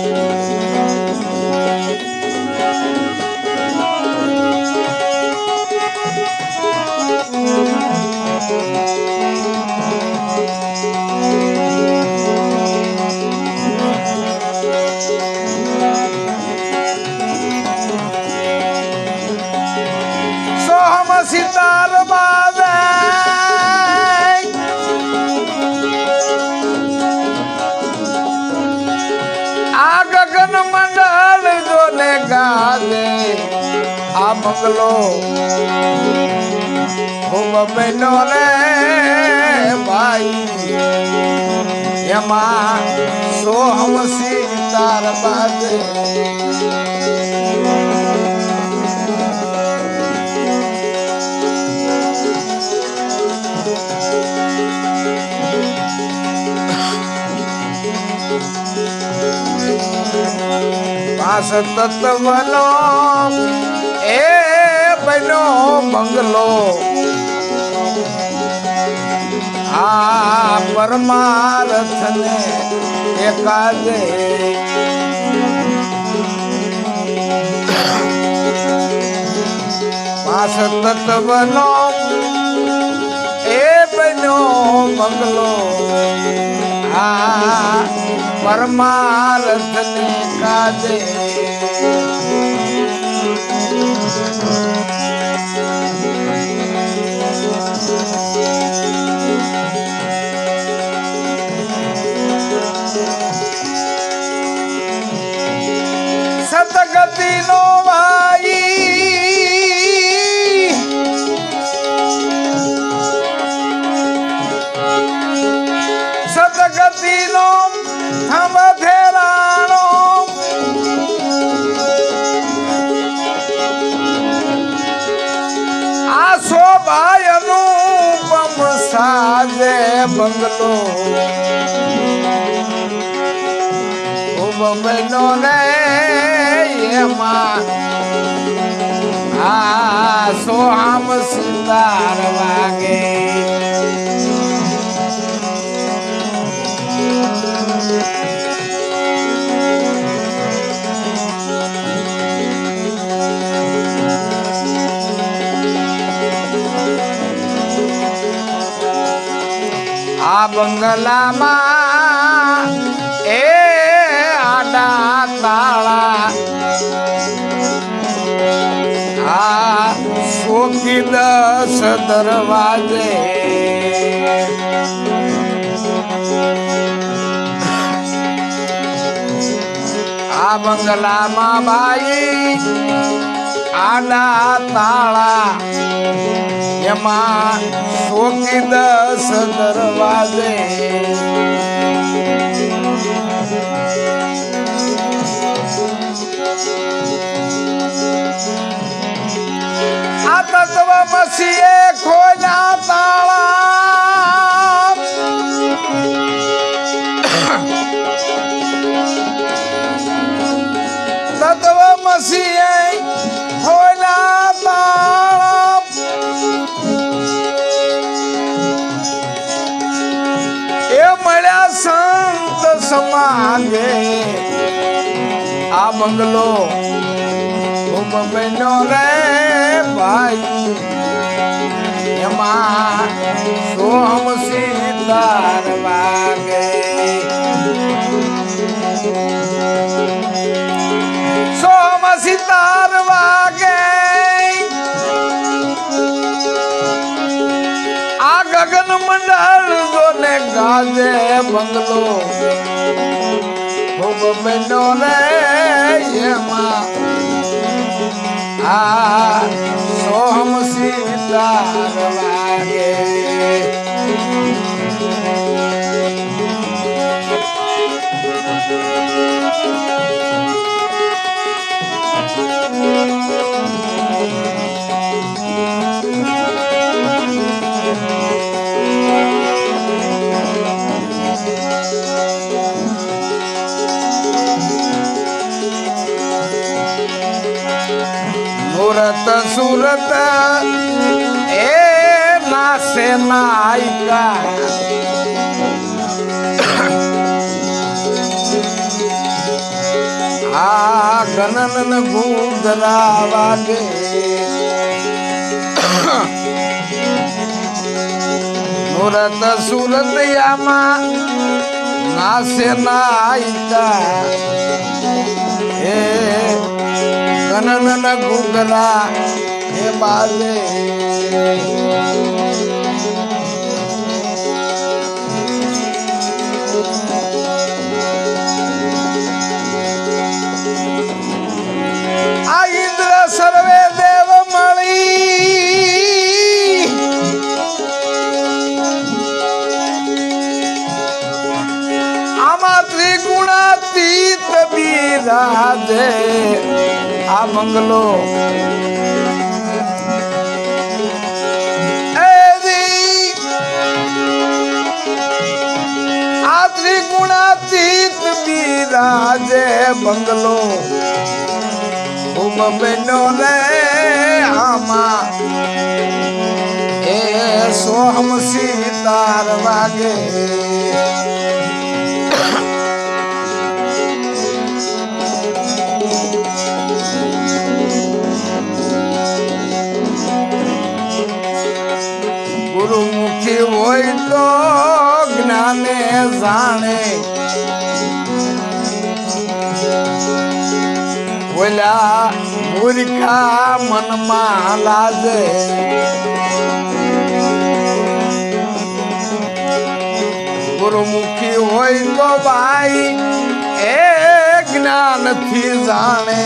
સોહમ આ બંગલો ખૂબ બહેનો રે ભાઈ. એમાં સોહમ સિતાર બાદે પાસ તત્વનો બન્યો બંગલો. આ પરમાર્થને એકાદે. પાસ તત્વનો એ બન્યો બંગલો. આ પરમાર્થને કાજે સાજે બંગલો બંગલો રે એમાં આ સોહામ સુંદર વાગે. બંગલામાં એ આડા તાળા આ સોકી દસ દરવાજે. આ બંગલામાં ભાઈ આડા તાળા એમાં શોકી દસ દરવાજે. આ તત્વ મસીએ ખોલ્યા તાળા. તત્વ મસીએ સમાગે આ બંગલો બન્યો રે ભાઈ. એમાં સોમ સિતાર વાગે. સોમ સિતાર ગાજે બંગલો. ખૂબ બન્યો રે એમાં. આ સોહમ સિતાર સુરત સુરત. એ નાસે નાયકા આ ગનન ભૂંગરા વાગે સુરત સુરત યામાં નાસે નાયકા એ ગનન ગુગરા હે બાલે. ત્રિગુણાતીત બિરાજે, આ એરી આ ત્રિગુણાતીત બિરાજે બંગલો ઉમ બનો રે આમાં. એ સોહમ સીતાર વાગે. જ્ઞાને જાણે. ઓલા મૂર્ખા મનમાં લાજે. ગુરુમુખી હોય તો ભાઈ એ જ્ઞાનથી જાણે.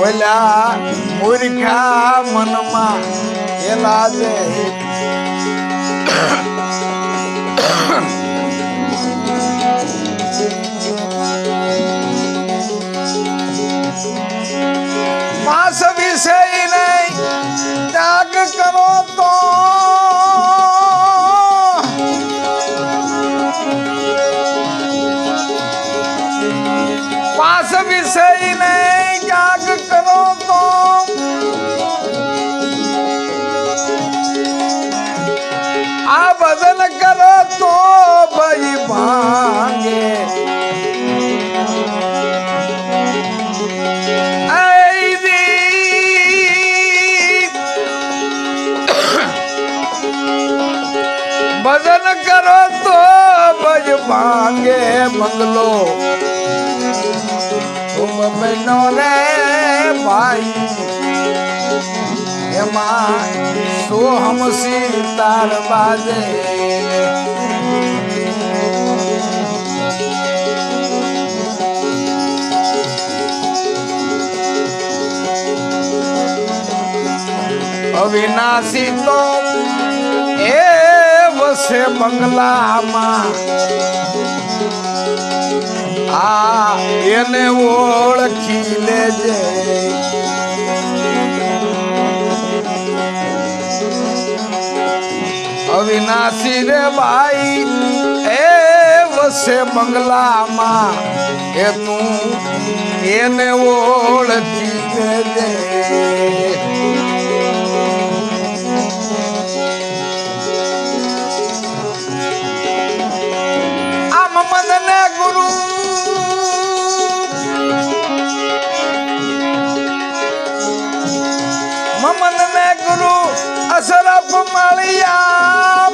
ઓલા મૂર્ખા મનમાં એ લાજે. પાસ વિષય નહીં ત્યાગ કરો તો. પાસ વિષય ત્યાગ કરો તો. બદલ કરો તો ભાઈ ભાંગે. ભજન કરો તો ભજ ભાંગે બંગલો. તુમ બનો રે ભાઈ. એમાં સોહમ સીતાર બાજે. અવિનાશી તો એ વસે બંગલામાં. આ એને ઓળખી લેજે. અવિનાશી રે ભાઈ. એ વસે બંગલામાં એ તું એને ઓળખી લેજે મમન ને ગુરુ અશરફ મળ્યા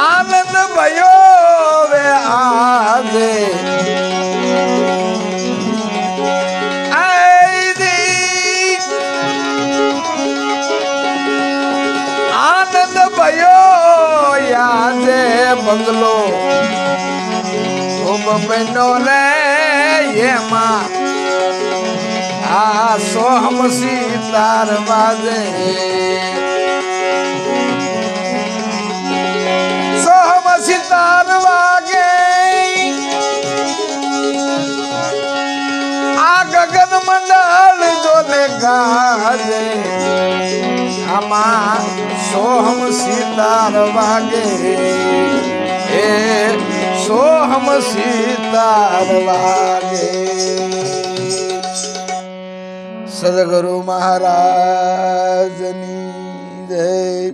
આનંદ ભયો વે આજે. આનંદ ભયો યાદે બંગલો. ખૂબ બનો રે એમાં આ સોહમ સીતાર બાજે સોહમ સિતાર વાગે. આ ગગન મંડળ જોને ગાજે. આમાં સોહમ સિતાર વાગે. એ સોહમ સિતાર लागे महाराज नी जय